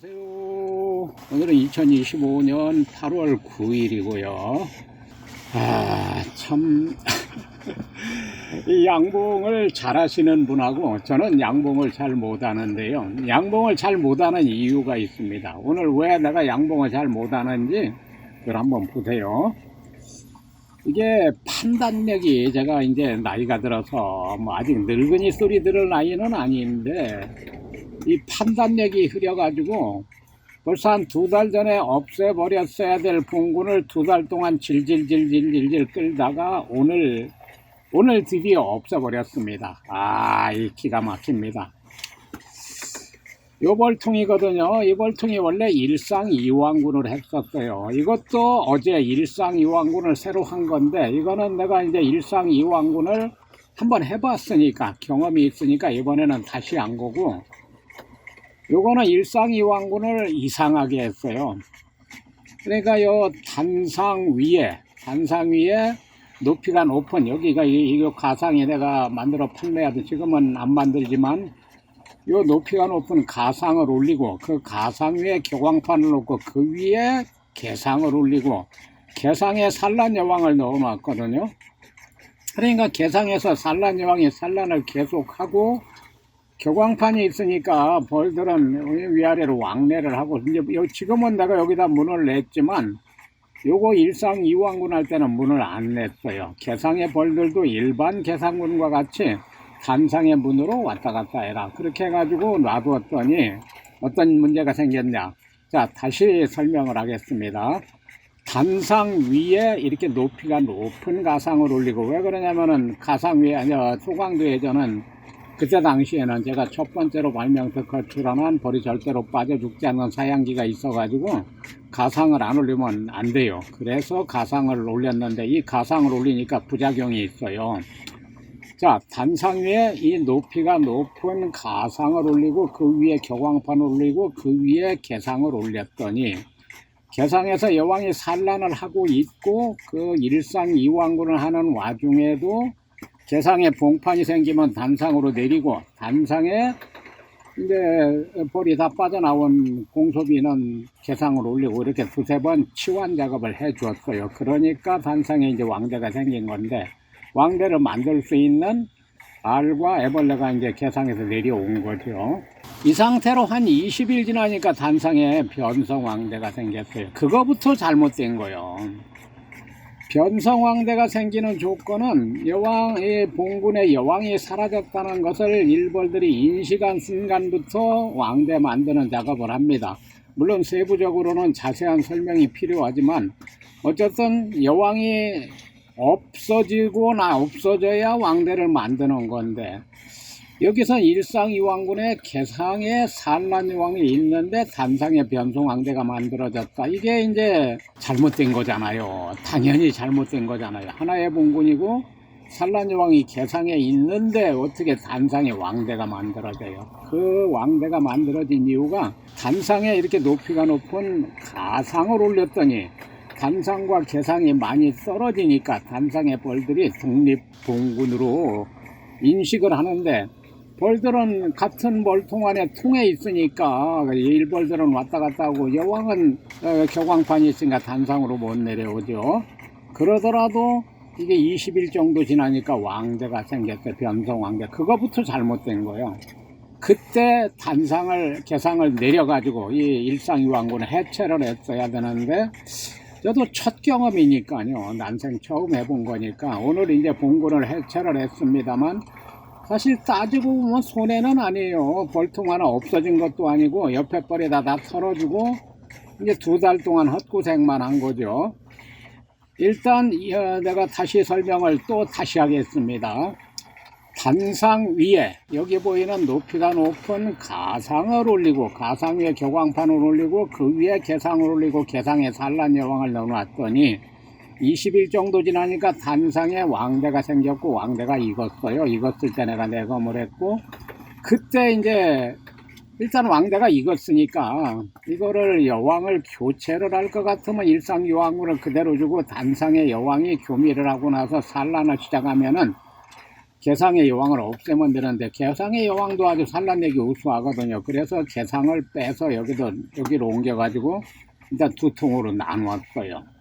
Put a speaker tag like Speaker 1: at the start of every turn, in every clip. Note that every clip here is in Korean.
Speaker 1: 안녕하세요. 오늘은 2025년 8월 9일이고요. 아, 참. 이 양봉을 잘 하시는 분하고 저는 양봉을 잘 못하는데요. 양봉을 잘 못하는 이유가 있습니다. 오늘 왜 내가 양봉을 잘 못하는지 그걸 한번 보세요. 이게 판단력이 제가 이제 나이가 들어서 뭐 아직 늙은이 소리 들을 나이는 아닌데 이 판단력이 흐려가지고 벌써 한 두 달 전에 없애버렸어야 될 봉군을 두 달 동안 질질질질질질 끌다가 오늘 오늘 드디어 없애버렸습니다. 아, 이 기가 막힙니다. 요 벌통이거든요. 이 벌통이 원래 일상 이왕군을 했었어요. 이것도 어제 일상 이왕군을 새로 한 건데 이거는 내가 이제 일상 이왕군을 한번 해봤으니까 경험이 있으니까 이번에는 다시 한 거고 요거는 일상 이 왕군을 이상하게 했어요. 그러니까 요 단상 위에 단상 위에 높이가 높은 여기가 이- 이거 가상에 내가 만들어 판매하도 지금은 안 만들지만 요 높이가 높은 가상을 올리고 그 가상 위에 교광판을 놓고 그 위에 개상을 올리고 개상에 산란 여왕을 넣어 놨거든요. 그러니까 개상에서 산란 여왕이 산란을 계속하고 교광판이 있으니까 벌들은 위아래로 왕래를 하고 이제 요- 지금은 내가 여기다 문을 냈지만 요거 일상 이왕군 할 때는 문을 안 냈어요. 개상의 벌들도 일반 개상군과 같이 단상의 문으로 왔다 갔다 해라. 그렇게 해가지고 놔두었더니 어떤 문제가 생겼냐. 자, 다시 설명을 하겠습니다. 단상 위에 이렇게 높이가 높은 가상을 올리고 왜 그러냐면은 가상 위에 아니야 소강도에 저는 그때 당시에는 제가 첫 번째로 발명서 거출하는 벌이 절대로 빠져 죽지 않는 사양기가 있어가지고 가상을 안 올리면 안 돼요. 그래서 가상을 올렸는데 이 가상을 올리니까 부작용이 있어요. 자, 단상 위에 이 높이가 높은 가상을 올리고 그 위에 교광판을 올리고 그 위에 개상을 올렸더니 개상에서 여왕이 산란을 하고 있고 그 일상 이왕군을 하는 와중에도 개상에 봉판이 생기면 단상으로 내리고 단상에 이제 볼이 다 빠져나온 공소비는 개상을 올리고 이렇게 두세 번 치환 작업을 해 주었어요. 그러니까 단상에 이제 왕대가 생긴 건데 왕대를 만들 수 있는 알과 애벌레가 이제 개상에서 내려온 거죠. 이 상태로 한 20일 지나니까 단상에 변성 왕대가 생겼어요. 그거부터 잘못된 거예요. 변성 왕대가 생기는 조건은 여왕의 봉군의 여왕이 사라졌다는 것을 일벌들이 인식한 순간부터 왕대 만드는 작업을 합니다. 물론 세부적으로는 자세한 설명이 필요하지만 어쨌든 여왕이 없어지고 나 없어져야 왕대를 만드는 건데 여기서 일상이왕군의 개상에 산란여왕이 있는데 단상에 변송왕대가 만들어졌다. 이게 이제 잘못된 거잖아요. 당연히 잘못된 거잖아요. 하나의 봉군이고 산란여왕이 개상에 있는데 어떻게 단상에 왕대가 만들어져요? 그 왕대가 만들어진 이유가 단상에 이렇게 높이가 높은 가상을 올렸더니 단상과 개상이 많이 떨어지니까 단상의 벌들이 독립봉군으로 인식을 하는데 벌들은 같은 벌통 안에 통에 있으니까 일벌들은 왔다 갔다 하고 여왕은 어, 교광판이 있으니까 단상으로 못 내려오죠. 그러더라도 이게 20일 정도 지나니까 왕대가 생겼대 변성 왕대 그거부터 잘못된 거예요. 그때 단상을 개상을 내려가지고 이 일상이 왕군을 해체를 했어야 되는데 저도 첫 경험이니까요 난생 처음 해본 거니까 오늘 이제 봉군을 해체를 했습니다만 사실 따지고 보면 손해는 아니에요. 벌통 하나 없어진 것도 아니고 옆에 벌에다 다 털어주고 이제 두 달 동안 헛고생만 한 거죠. 일단 내가 다시 설명을 또 다시 하겠습니다. 단상 위에 여기 보이는 높이가 높은 가상을 올리고 가상 위에 교광판을 올리고 그 위에 개상을 올리고 개상에 산란 여왕을 넣어놨더니 20일 정도 지나니까 단상에 왕대가 생겼고 왕대가 익었어요. 익었을 때 내가 내검을 했고 그때 이제 일단 왕대가 익었으니까 이거를 여왕을 교체를 할 것 같으면 일상 여왕을 그대로 주고 단상에 여왕이 교미를 하고 나서 산란을 시작하면은 개상의 여왕을 없애면 되는데 개상의 여왕도 아주 산란력이 우수하거든요. 그래서 개상을 빼서 여기도 여기로 옮겨가지고 일단 두 통으로 나누었어요.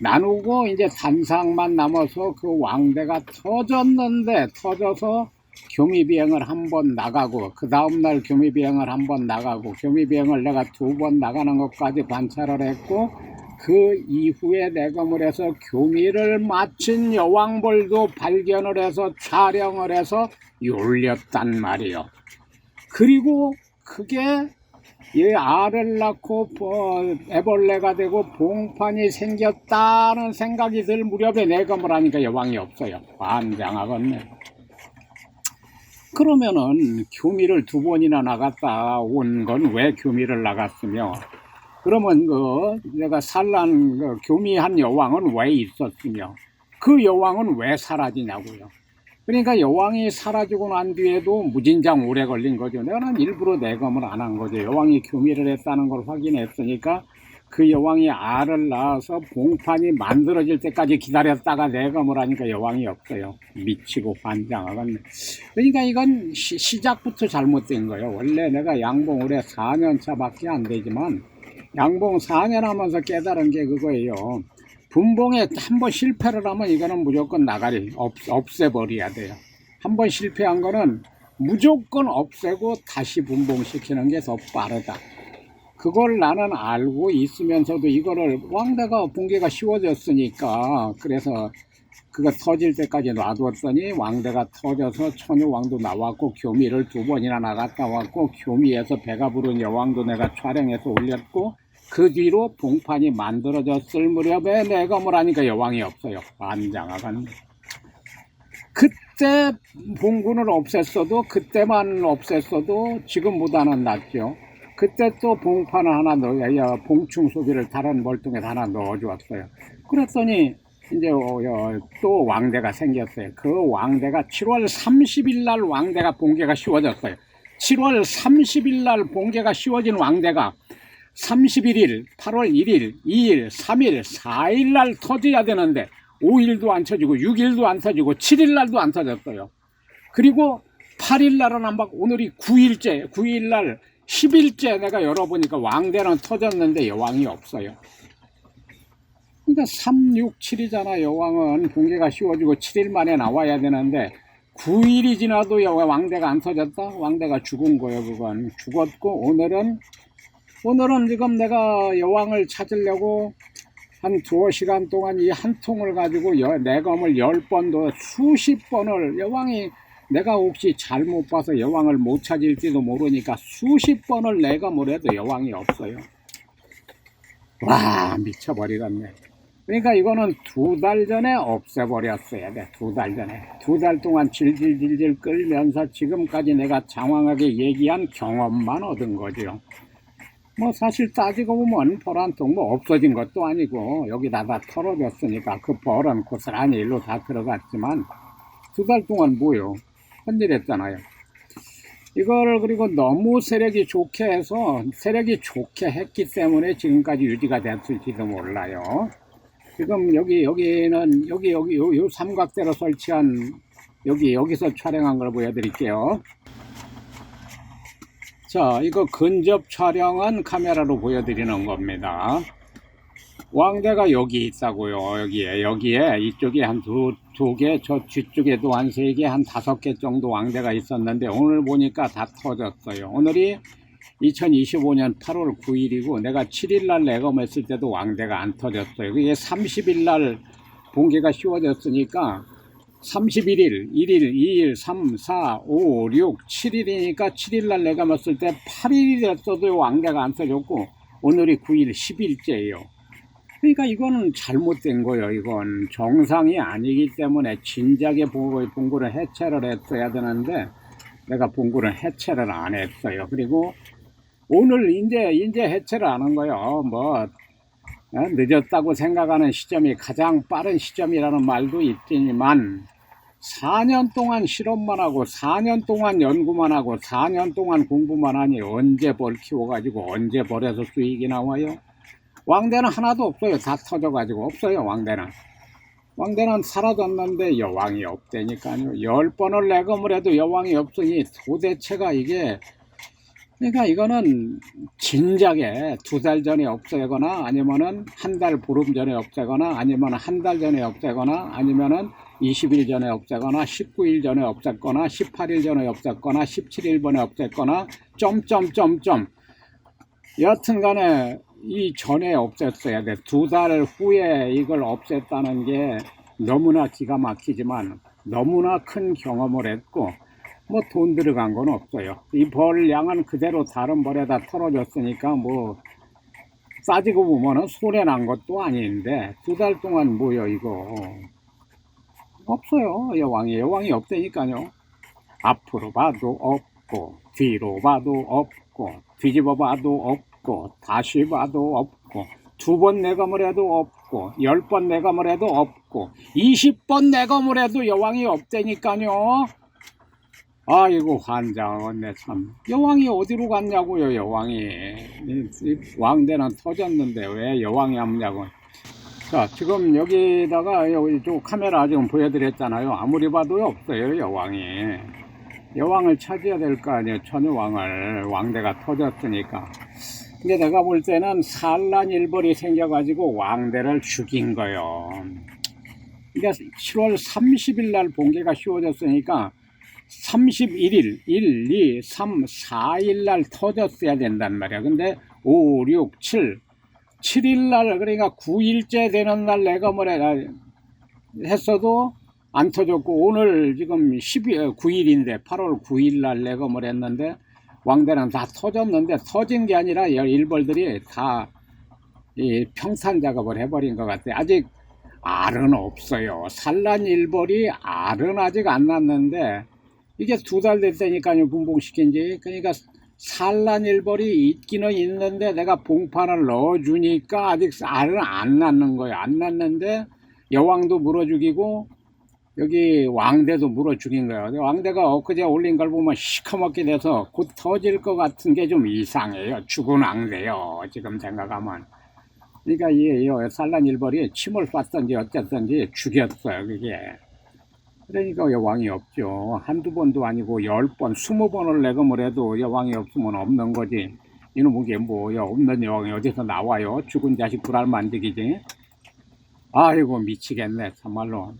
Speaker 1: 나누고 이제 산상만 남아서 그 왕대가 터졌는데 터져서 교미비행을 한 번 나가고 그 다음날 교미비행을 한 번 나가고 교미비행을 내가 두 번 나가는 것까지 관찰을 했고 그 이후에 내검을 해서 교미를 마친 여왕벌도 발견을 해서 촬영을 해서 yor렸단 말이요. 그리고 그게 이 알을 낳고 뭐 애벌레가 되고 봉판이 생겼다는 생각이 들 무렵에 내검을 하니까 여왕이 없어요. 환장하겠네. 그러면은 교미를 두 번이나 나갔다 온 건 왜 교미를 나갔으며 그러면 그 내가 산란 그 교미한 여왕은 왜 있었으며 그 여왕은 왜 사라지냐고요. 그러니까 여왕이 사라지고 난 뒤에도 무진장 오래 걸린 거죠. 내가는 일부러 내검을 안 한 거죠. 여왕이 교미를 했다는 걸 확인했으니까 그 여왕이 알을 낳아서 봉판이 만들어질 때까지 기다렸다가 내검을 하니까 여왕이 없어요. 미치고 환장하겠네. 그러니까 이건 시, 작부터 잘못된 거예요. 원래 내가 양봉 올해 4년 차밖에 안 되지만 양봉 4년 하면서 깨달은 게 그거예요. 분봉에 한 번 실패를 하면 이거는 무조건 나가리 없, 없애버려야 돼요. 한 번 실패한 거는 무조건 없애고 다시 분봉시키는 게 더 빠르다. 그걸 나는 알고 있으면서도 이거를 왕대가 붕괴가 쉬워졌으니까 그래서 그거 터질 때까지 놔두었더니 왕대가 터져서 천유왕도 나왔고 교미를 두 번이나 나갔다 왔고 교미에서 배가 부른 여왕도 내가 촬영해서 올렸고 그 뒤로 봉판이 만들어졌을 무렵에 내가 뭐라니까 여왕이 없어요. 반장하간 그때 봉군을 없앴어도 그때만 없앴어도 지금보다는 낫죠. 그때 또 봉판을 하나 넣어야 봉충 소비를 다른 멀뚱에 하나 넣어주었어요. 그랬더니 이제 어, 어, 또 왕대가 생겼어요. 그 왕대가 7월 30일 날 왕대가 봉개가 씌워졌어요. 7월 30일 날 봉개가 씌워진 왕대가 31일, 8월 1일, 2일, 3일, 4일 날 터져야 되는데 5일도 안 터지고 6일도 안 터지고 7일 날도 안 터졌어요. 그리고 8일 날은 안 받고 오늘이 9일째, 9일 날 10일째 내가 열어보니까 왕대는 터졌는데 여왕이 없어요. 그러니까 3, 6, 7이잖아 여왕은 공개가 씌워지고 7일 만에 나와야 되는데 9일이 지나도 여- 왕대가 안 터졌다? 왕대가 죽은 거예요 그건 죽었고 오늘은 오늘은 지금 내가 여왕을 찾으려고 한 두어 시간 동안 이 한 통을 가지고 여, 내검을 열 번도 수십 번을 여왕이 내가 혹시 잘못 봐서 여왕을 못 찾을지도 모르니까 수십 번을 내검을 해도 여왕이 없어요. 와 미쳐버리겠네. 그러니까 이거는 두 달 전에 없애버렸어야 돼. 두 달 전에. 두 달 동안 질질질질 끌면서 지금까지 내가 장황하게 얘기한 경험만 얻은 거죠. 뭐 사실 따지고 보면 벌한통뭐 없어진 것도 아니고 여기다 다 털어졌으니까 그 벌은 고스란히 일로 다 들어갔지만 두 달 동안 뭐요? 헌일했잖아요. 이걸 그리고 너무 세력이 좋게 해서 세력이 좋게 했기 때문에 지금까지 유지가 됐을지도 몰라요. 지금 여기 여기는 여기 여기 요, 요 삼각대로 설치한 여기 여기서 촬영한 걸 보여드릴게요. 자, 이거 근접 촬영한 카메라로 보여드리는 겁니다. 왕대가 여기 있다고요. 여기에 여기에 이쪽에 한 두 두 개, 저 뒤쪽에도 한 세 개, 한 다섯 개 정도 왕대가 있었는데 오늘 보니까 다 터졌어요. 오늘이 2025년 8월 9일이고 내가 7일 날 내검했을 때도 왕대가 안 터졌어요. 그게 30일 날 봉개가 씌워졌으니까 31일, 1일, 2일, 3, 4, 5, 6, 7일이니까 7일 날 내가 봤을 때 8일이 됐어도 왕대가 안 터졌고 오늘이 9일, 10일째예요. 그러니까 이거는 잘못된 거예요. 이건 정상이 아니기 때문에 진작에 봉- 봉구를 해체를 했어야 되는데 내가 봉구를 해체를 안 했어요. 그리고 오늘 이제 이제 해체를 안 한 거예요. 뭐 어, 늦었다고 생각하는 시점이 가장 빠른 시점이라는 말도 있지만 4년 동안 실험만 하고 4년 동안 연구만 하고 4년 동안 공부만 하니 언제 벌 키워가지고 언제 벌에서 수익이 나와요? 왕대는 하나도 없어요. 다 터져가지고 없어요. 왕대는. 왕대는 사라졌는데 여왕이 없다니까요. 열 번을 내검을 해도 여왕이 없으니 도대체가 이게 그러니까 이거는 진작에 두 달 전에 없애거나 아니면은 한 달 보름 전에 없애거나 아니면 한 달 전에 없애거나 아니면은 20일 전에 없애거나 19일 전에 없앴거나 18일 전에 없앴거나 17일 전에 없앴거나 점점점점 여튼 간에 이 전에 없앴어야 돼. 두 달 후에 이걸 없앴다는 게 너무나 기가 막히지만 너무나 큰 경험을 했고 뭐 돈 들어간 건 없어요. 이 벌 양은 그대로 다른 벌에다 털어줬으니까 뭐 싸지고 보면은 손해 난 것도 아닌데 두 달 동안 뭐요 이거 없어요 여왕이 여왕이 없다니까요. 앞으로 봐도 없고 뒤로 봐도 없고 뒤집어 봐도 없고 다시 봐도 없고 두 번 내검을 해도 없고 열 번 내검을 해도 없고 20번 내검을 해도 여왕이 없다니까요. 아이고 환장하네 참. 여왕이 어디로 갔냐고요 여왕이. 이- 이 왕대는 터졌는데 왜 여왕이 없냐고. 자 지금 여기다가 여기 저 카메라 지금 보여드렸잖아요. 아무리 봐도 없어요 여왕이. 여왕을 찾아야 될 거 아니에요 천여왕을. 왕대가 터졌으니까. 근데 내가 볼 때는 산란 일벌이 생겨가지고 왕대를 죽인 거요. 그러니까 7월 30일 날 봉계가 씌워졌으니까 31일, 1, 2, 3, 4일 날 터졌어야 된단 말이야. 근데 5, 6, 7, 7일 날, 그러니까 9일째 되는 날 내가 뭐래, 했어도 안 터졌고, 오늘 지금 12, 9일인데, 8월 9일 날 내가 뭘 했는데, 왕대는 다 터졌는데, 터진 게 아니라 일벌들이 다 이 평산 작업을 해버린 것 같아요. 아직 알은 없어요. 산란 일벌이 알은 아직 안 났는데, 이게 두달 됐다니까요, 분봉시킨 지. 그러니까 산란 일벌이 있기는 있는데 내가 봉판을 넣어주니까 아직 알은 안 낳는 거예요. 안 낳는데 여왕도 물어 죽이고 여기 왕대도 물어 죽인 거예요. 왕대가 엊그제 올린 걸 보면 시커멓게 돼서 곧 터질 것 같은 게 좀 이상해요. 죽은 왕대요. 지금 생각하면. 그러니까 이 산란 일벌이 침을 쐈던지 어쨌든지 죽였어요. 그게. 그러니까 여왕이 없죠. 한두 번도 아니고 열 번, 스무 번을 내검을 해도 여왕이 없으면 없는 거지. 이놈 게 뭐야 없는 여왕이 어디서 나와요? 죽은 자식 불알 만들기지. 아이고 미치겠네 참말로.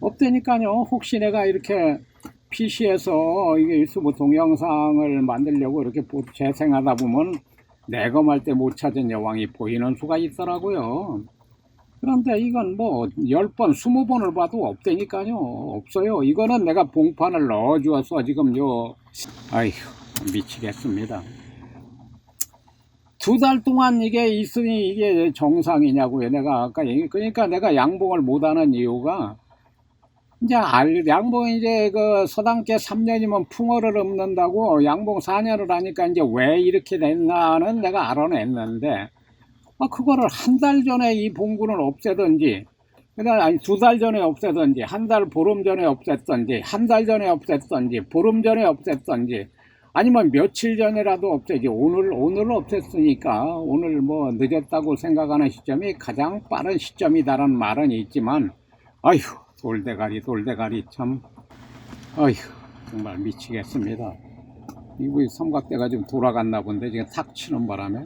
Speaker 1: 없다니까요. 혹시 내가 이렇게 PC에서 이게 유튜브 동영상을 만들려고 이렇게 보- 재생하다 보면 내검할 때못 찾은 여왕이 보이는 수가 있더라고요. 그런데 이건 뭐, 열 번, 스무 번을 봐도 없다니까요. 없어요. 이거는 내가 봉판을 넣어주어서 지금 요, 아휴, 미치겠습니다. 두 달 동안 이게 있으니 이게 정상이냐고요. 내가 아까 얘기, 그러니까 내가 양봉을 못하는 이유가, 이제 알, 양봉 이제 그 서당께 3년이면 풍어를 읊는다고 양봉 4년을 하니까 이제 왜 이렇게 됐나는 내가 알아냈는데, 아, 그거를 한 달 전에 이 봉구는 없애든지, 그다음 아니 두 달 전에 없애든지, 한 달 보름 전에 없앴든지, 한 달 전에 없앴든지, 보름 전에 없앴든지, 아니면 며칠 전에라도 없애지. 오늘 오늘 없앴으니까 오늘 뭐 늦었다고 생각하는 시점이 가장 빠른 시점이다라는 말은 있지만, 아휴 돌대가리 돌대가리 참, 아휴 정말 미치겠습니다. 이거 삼각대가 좀 돌아갔나 본데 지금 탁 치는 바람에.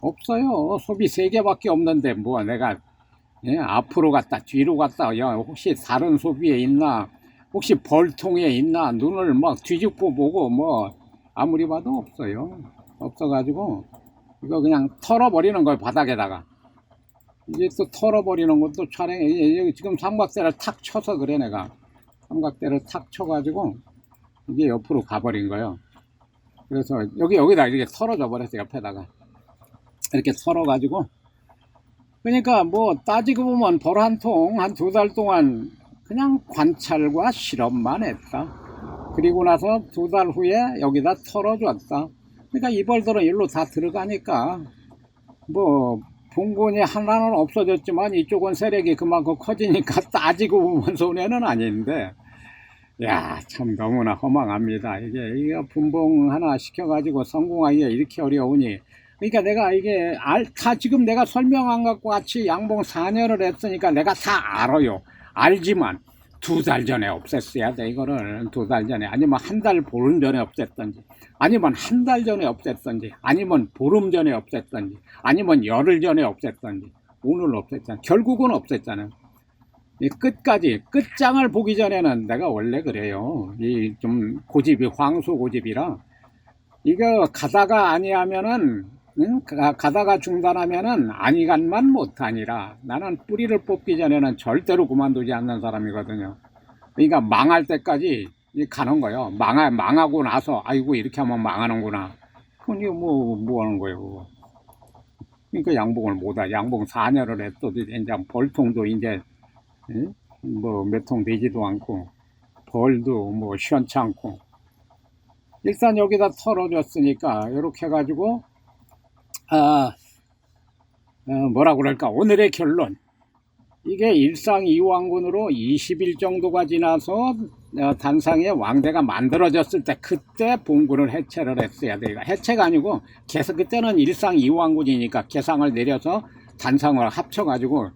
Speaker 1: 없어요. 소비 세 개밖에 없는데 뭐 내가 예, 앞으로 갔다 뒤로 갔다 야, 혹시 다른 소비에 있나 혹시 벌통에 있나 눈을 막 뒤집고 보고 뭐 아무리 봐도 없어요. 없어가지고 이거 그냥 털어버리는 거예요 바닥에다가 이제 또 털어버리는 것도 촬영해 이게 여기 지금 삼각대를 탁 쳐서 그래 내가 삼각대를 탁 쳐가지고 이게 옆으로 가버린 거예요. 그래서 여기 여기다 이렇게 털어져 버렸어 옆에다가 이렇게 털어가지고 그러니까 뭐 따지고 보면 벌 한 통 한 두 달 동안 그냥 관찰과 실험만 했다. 그리고 나서 두 달 후에 여기다 털어줬다. 그러니까 이 벌들은 일로 다 들어가니까 뭐 봉곤이 하나는 없어졌지만 이쪽은 세력이 그만큼 커지니까 따지고 보면 손해는 아닌데 야 참 너무나 허망합니다. 이게 이게 분봉 하나 시켜가지고 성공하기가 이렇게 어려우니 그러니까 내가 이게 알, 다 지금 내가 설명한 것과 같이 양봉 4년을 했으니까 내가 다 알아요. 알지만 두 달 전에 없앴어야 돼 이거를. 두 달 전에. 아니면 한 달 보름 전에 없앴던지. 아니면 한 달 전에 없앴던지. 아니면 보름 전에 없앴던지. 아니면 열흘 전에 없앴던지. 오늘 없앴잖아. 결국은 없앴잖아요 이 끝까지 끝장을 보기 전에는 내가 원래 그래요. 이 좀 고집이 황소 고집이라. 이거 가다가 아니하면은 응? 가, 가다가 중단하면은 아니간만 못하니라. 나는 뿌리를 뽑기 전에는 절대로 그만두지 않는 사람이거든요. 그러니까 망할 때까지 이 가는 거예요. 망하, 망하고 나서 아이고 이렇게 하면 망하는구나. 그건 뭐, 뭐 하는 거예요 그거. 그러니까 양봉을 못하 양봉 4년을 했어도 이제 벌통도 이제 뭐몇 통 되지도 않고 벌도 뭐 시원치 않고. 일단 여기다 털어줬으니까 이렇게 해가지고 아 어, 뭐라 그럴까? 오늘의 결론. 이게 일상 이왕군으로 20일 정도가 지나서 어, 단상의 왕대가 만들어졌을 때 그때 봉군을 해체를 했어야 돼요 해체가 아니고 계속 그때는 일상 이왕군이니까 계상을 내려서 단상을 합쳐가지고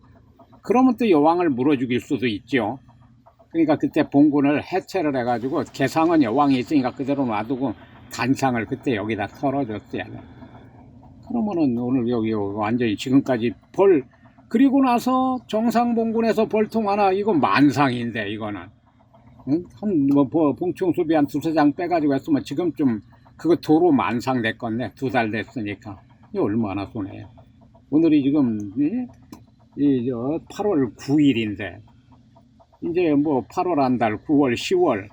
Speaker 1: 그러면 또 여왕을 물어 죽일 수도 있죠. 그러니까 그때 봉군을 해체를 해가지고 개상은 여왕이 있으니까 그대로 놔두고 단상을 그때 여기다 털어줬어야 돼. 그러면은 오늘 여기 완전히 지금까지 벌 그리고 나서 정상봉군에서 벌통 하나 이거 만상인데 이거는. 응? 한뭐 봉충수비 한 두세 장 빼가지고 했으면 지금쯤 그거 도로 만상 됐건데 두 달 됐으니까. 이 얼마나 손해요. 오늘이 지금 이저 8월 9일인데. 이제 뭐 8월 한 달, 9월, 10월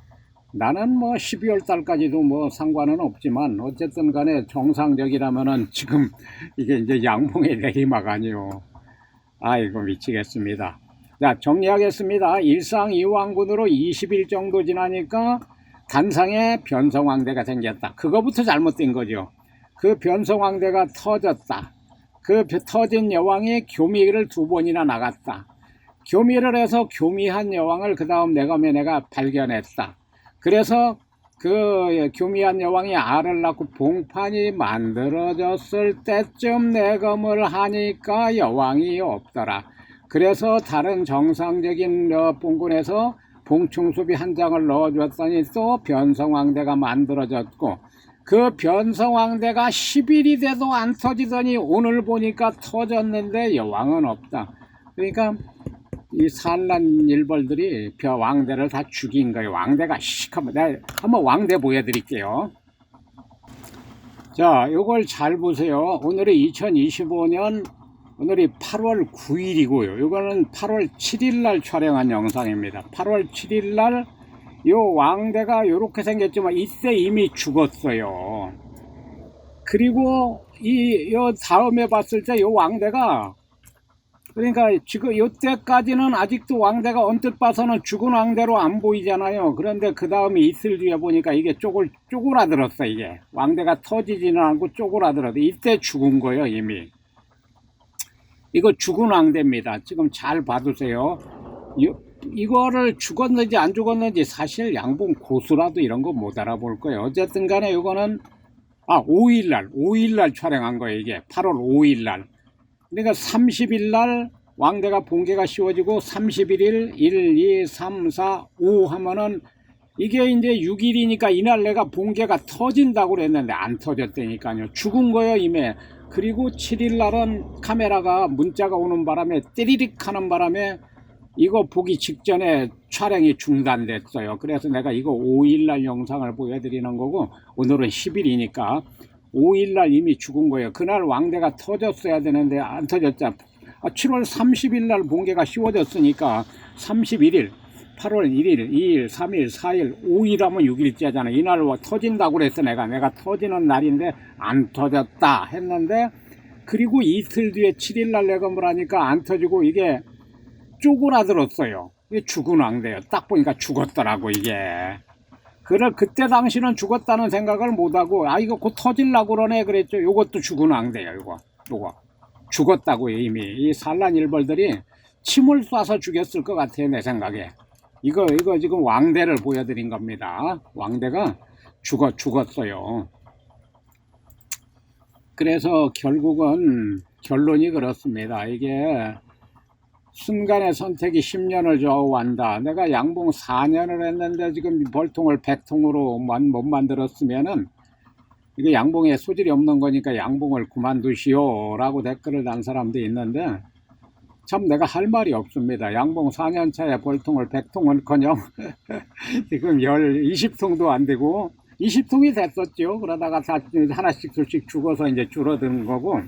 Speaker 1: 나는 뭐 12월 달까지도 뭐 상관은 없지만 어쨌든 간에 정상적이라면은 지금 이게 이제 양봉의 내리막 아니요. 아이고 미치겠습니다. 자 정리하겠습니다. 일상 이왕군으로 20일 정도 지나니까 단상에 변성왕대가 생겼다. 그거부터 잘못된 거죠. 그 변성왕대가 터졌다. 그 터진 여왕이 교미를 두 번이나 나갔다. 교미를 해서 교미한 여왕을 그 다음 내검에 내가 발견했다. 그래서 그 교미한 여왕이 알을 낳고 봉판이 만들어졌을 때쯤 내검을 하니까 여왕이 없더라. 그래서 다른 정상적인 봉군에서 봉충수비 한 장을 넣어줬더니 또 변성왕대가 만들어졌고 그 변성왕대가 10일이 돼도 안 터지더니 오늘 보니까 터졌는데 여왕은 없다. 그러니까 이 산란 일벌들이 벼 왕대를 다 죽인 거예요. 왕대가 씩 한번 내가 한번 왕대 보여드릴게요. 자, 이걸 잘 보세요. 오늘이 2025년 오늘이 8월 9일이고요. 이거는 8월 7일 날 촬영한 영상입니다. 8월 7일 날 이 왕대가 이렇게 생겼지만 이때 이미 죽었어요. 그리고 이, 요 다음에 봤을 때 이 왕대가 그러니까 지금 이때까지는 아직도 왕대가 언뜻 봐서는 죽은 왕대로 안 보이잖아요. 그런데 그 다음에 이틀 뒤에 보니까 이게 쪼글, 쪼그라들었어, 이게. 왕대가 터지지는 않고 쪼그라들었어. 이때 죽은 거예요, 이미. 이거 죽은 왕대입니다. 지금 잘 봐두세요. 이, 이거를 죽었는지 안 죽었는지 사실 양봉 고수라도 이런 거 못 알아볼 거예요. 어쨌든 간에 이거는, 아, 5일날, 5일날 촬영한 거예요, 이게. 8월 5일날. 그러니까 30일 날 왕대가 봉개가 씌워지고 31일 1, 2, 3, 4, 5 하면은 이게 이제 6일이니까 이날 내가 봉개가 터진다고 그랬는데 안 터졌다니까요. 죽은 거예요, 이미. 그리고 7일 날은 카메라가 문자가 오는 바람에 띠리릭 하는 바람에 이거 보기 직전에 촬영이 중단됐어요. 그래서 내가 이거 5일 날 영상을 보여드리는 거고 오늘은 10일이니까 5일날 이미 죽은 거예요. 그날 왕대가 터졌어야 되는데 안 터졌자. 7월 30일 날 봉개가 씌워졌으니까 31일, 8월 1일, 2일, 3일, 4일, 5일 하면 6일째잖아. 이날 터진다고 그랬어 내가. 내가 터지는 날인데 안 터졌다 했는데 그리고 이틀 뒤에 7일 날 내가 뭐라니까 안 터지고 이게 쪼그라들었어요. 이게 죽은 왕대요. 딱 보니까 죽었더라고 이게. 그를 그때 당시는 죽었다는 생각을 못하고 아 이거 곧 터질라고 그러네 그랬죠. 요것도 죽은 왕대요 요거. 요거. 죽었다고요 이미. 이 산란 일벌들이 침을 쏴서 죽였을 것 같아요 내 생각에. 이거 이거 지금 왕대를 보여드린 겁니다. 왕대가 죽어 죽었어요. 그래서 결국은 결론이 그렇습니다. 이게 순간의 선택이 10년을 좌우한다. 내가 양봉 4년을 했는데 지금 벌통을 100통으로만 못 만들었으면은 이게 양봉에 소질이 없는 거니까 양봉을 그만두시오 라고 댓글을 단 사람도 있는데 참 내가 할 말이 없습니다. 양봉 4년 차에 벌통을 100통은 커녕 지금 열 20통도 안 되고 20통이 됐었죠. 그러다가 다 하나씩 둘씩 죽어서 이제 줄어드는 거고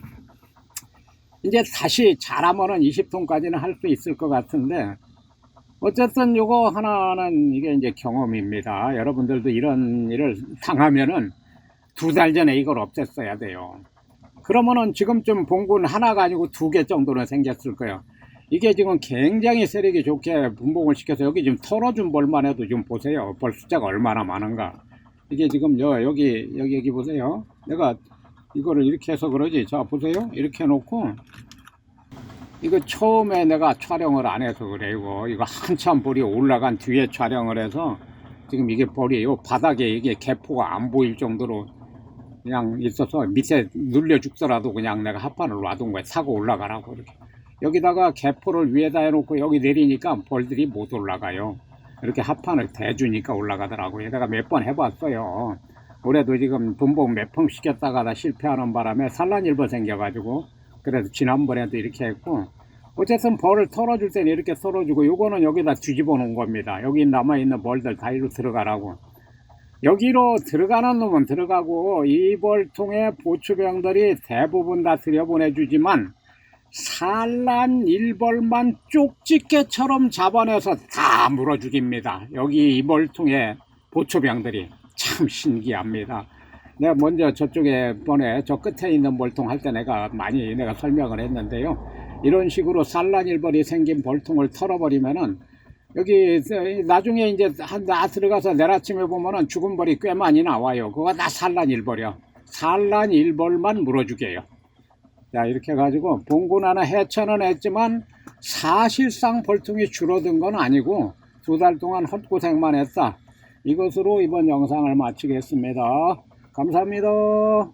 Speaker 1: 이제 다시 잘하면은 20통까지는 할 수 있을 것 같은데 어쨌든 요거 하나는 이게 이제 경험입니다. 여러분들도 이런 일을 당하면은 두 달 전에 이걸 없앴어야 돼요. 그러면은 지금쯤 봉군 하나가 아니고 두 개 정도는 생겼을 거예요. 이게 지금 굉장히 세력이 좋게 분봉을 시켜서 여기 지금 털어준 벌만 해도 지금 보세요. 벌 숫자가 얼마나 많은가. 이게 지금 여, 여기, 여기, 여기 보세요. 내가 이거를 이렇게 해서 그러지. 자, 보세요. 이렇게 해놓고. 이거 처음에 내가 촬영을 안 해서 그래 이거. 이거 한참 볼이 올라간 뒤에 촬영을 해서 지금 이게 볼이 요 바닥에 이게 개포가 안 보일 정도로 그냥 있어서 밑에 눌려 죽더라도 그냥 내가 합판을 놔둔 거야. 사고 올라가라고 이렇게. 여기다가 개포를 위에다 해놓고 여기 내리니까 벌들이 못 올라가요. 이렇게 합판을 대주니까 올라가더라고요. 내가 몇 번 해봤어요 올해도 지금 분봉 몇펑 시켰다가 다 실패하는 바람에 산란일보 생겨가지고 그래도 지난번에도 이렇게 했고 어쨌든 벌을 털어줄 때는 이렇게 털어주고 요거는 여기다 뒤집어 놓은 겁니다. 여기 남아있는 벌들 다 이리로 들어가라고. 여기로 들어가는 놈은 들어가고 이 벌통에 보초병들이 대부분 다 들여보내주지만 산란 일벌만 쪽집게처럼 잡아내서 다 물어 죽입니다. 여기 이 벌통에 보초병들이 참 신기합니다 내가 먼저 저쪽에 번에 저 끝에 있는 벌통 할 때 내가 많이 내가 설명을 했는데요. 이런 식으로 산란일벌이 생긴 벌통을 털어버리면은 여기 나중에 이제 한나 들어가서 내일 아침에 보면은 죽은 벌이 꽤 많이 나와요. 그거 다 산란일벌이요. 산란일벌만 물어주게요. 자 이렇게 해가지고 봉군 하나 해체는 했지만 사실상 벌통이 줄어든 건 아니고 두 달 동안 헛고생만 했다. 이것으로 이번 영상을 마치겠습니다. 감사합니다.